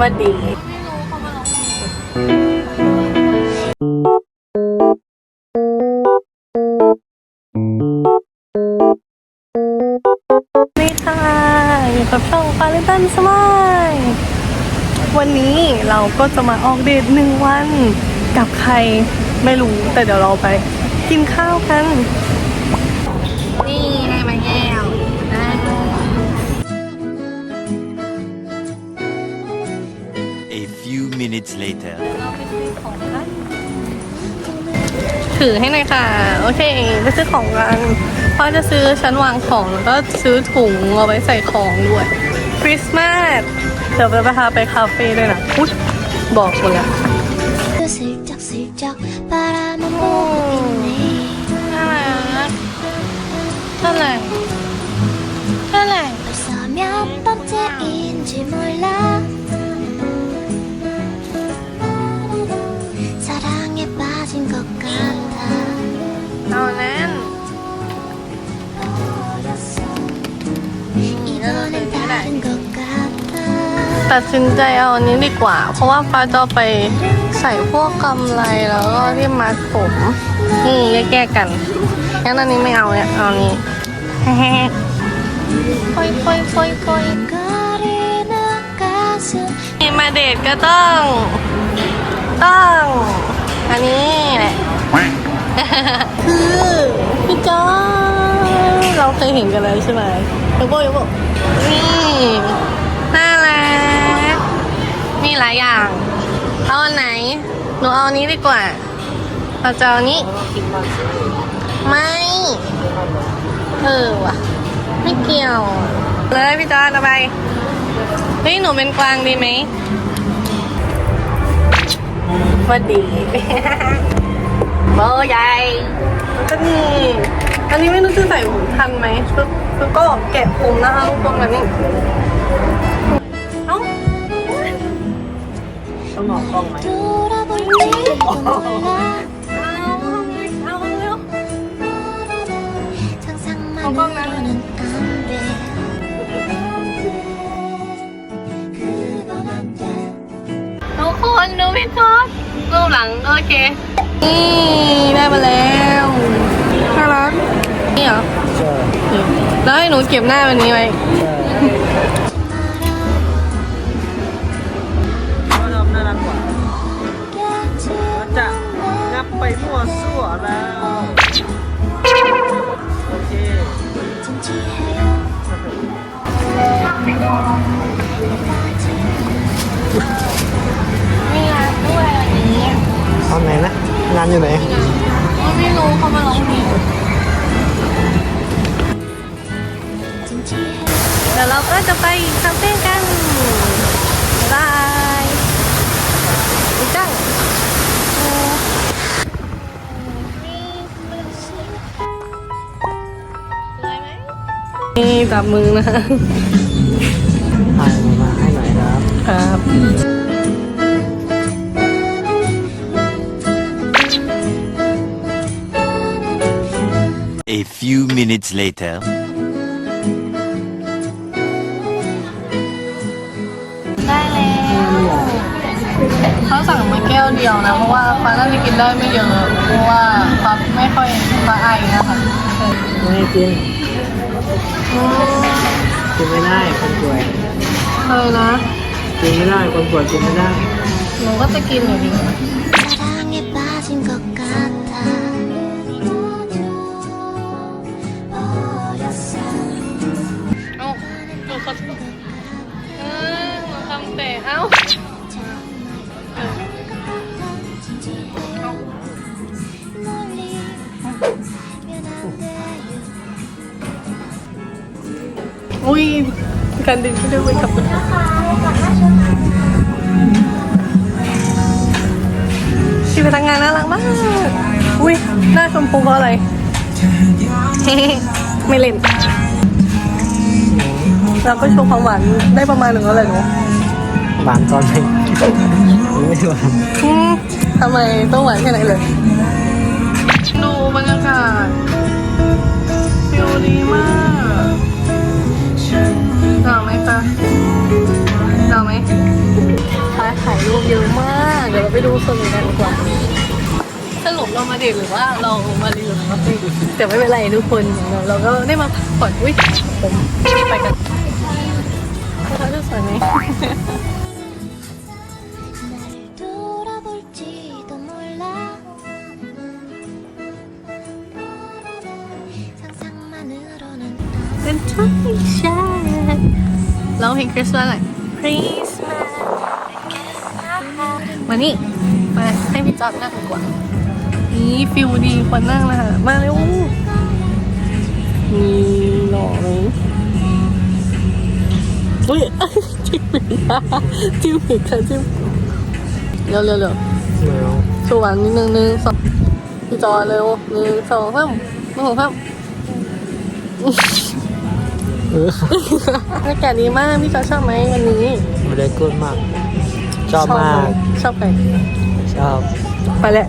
วัสดีนี่ค่ะอยู่กับช่องปาลิตันสมายวันนี้เราก็จะมาออกเดทหนึ่งวัน กับใครไม่รู้แต่เดี๋ยวเราไป กินข้าวกัน นี่ minutes later. เราไปซื้อของกันถือให้หน่อยค่ะ โอเค ไปซื้อของกันพ่อจะซื้อชั้นวางของแล้วก็ซื้อถุงเอาไว้ใส่ของด้วย คริสต์มาส เดี๋ยวไปพาไปคาเฟ่ด้วยนะอุ๊ยบอกหมดแล้ว 슬쩍슬쩍 바람은 보고 있네 น่ารักเท่าไหร่เท่าไหร่ 벌써 몇 번째인지 몰라 ตัดสินใจเอาอันนี้ดีกว่า เพราะว่าฟ้าจะไปใส่พวกกำไรแล้วก็ที่มัดผมนี่แก้กันงั้นอันนี้ไม่เอาเนี่ยเอานี้ค่อยค่อยค่อยค่อยมาเดทก็ต้อง ต้อง อันนี้แหละคือพี่จ้าเราเคยเห็นกันแล้วใช่ไหมยกโบยกโบนี่ หนูเอานี้ดีกว่าเราจะเอานี้ ไม่ เออว่ะ ไม่เกี่ยว เลยพี่จอนเอาไป เฮ้ย หนูเป็นกวางดีไหมพอดีเบอร์ใหญ่ก็นี่ อันนี้ไม่รู้จะใส่หูทันไหมชุดก็แกะผมนะคะทุกคนแบบนี้เอาต้องหอกกล้องไหม ทุกคนดูพี่ท็อปรูปหลังโอเค นี่ได้มาแล้วน่ารักนี่เหรอ ใช่แล้วให้หนูเก็บหน้าวันนี้ไว้ ไปมั่วซั่วแล้ว โอเคมีงานด้วยวันนี้ตอนไหนนะ งานอยู่ไหน ไม่รู้เขามาลองเพเดี๋ยวเราก็จะไปคาเฟ่กันบาย นี่จับมือนะถ่ายมาให้หน่อยครับ ครับ A few minutes later. ได้แล้วเขาสั่งมาแก้วเดียวนะ เพราะว่าฟ้าน่าจะกินได้ไม่เยอะ เพราะว่าฟ้าไม่ค่อยฟ้าไอนะคะไม่ให้กินอืม กินไม่ได้คนป่วยเออนะกินไม่ได้คนป่วยกินไม่ได้ หนูก็จะกินอยู่ดีเอ้าหนูขอโทษเออหนูทำแต่เอ้า อุ้ยการดึงช่วยด้วยครับชีพนักงานน่ารักมาก อุ้ยหน้าชมพูเพราะอะไร ไม่เล่น เราก็โชว์ความหวานได้ประมาณหนึ่งแล้วแหละหนูหวานตอนไหนไม่หวานอืมทำไมต้องหวานแค่ไหนเลย ดูบรรยากาศฟิลดีมาก เราไหมร้าถ่ายรูปเยอะมาก เดี๋ยวเราไปดูคนกันดีกว่าสรุปเรามาเดทหรือว่าเรามารีวิวครับแต่ไม่เป็นไรทุกคนเราก็ได้มาพักผ่อนอุ้ยผมไปกันเขาจะสวยไหมเป็นทุกชาติ ร้องเพลงคริสต์มาสหน่อยคริสต์มาสมานี่มาให้พี่จอดนั่งดีกว่านี่ฟิลดีควรนั่งนะคะมาเร็วนี่หล่อไหมอุ้ยจิ้มอีกแล้วจิ้มอีกค่ะจิ้มเร็วเร็วเร็วไม่เอาชวนนิดนึงหนึ่งสองพี่จอเร็วหนึ่งสองสามหนึ่งสองสาม เออบรรยากาศดีมากพี่จอชอบไหมวันนี้ไม่ได้กูดมาก ชอบมาก ชอบไหมชอบไปชอบ ไปแหละ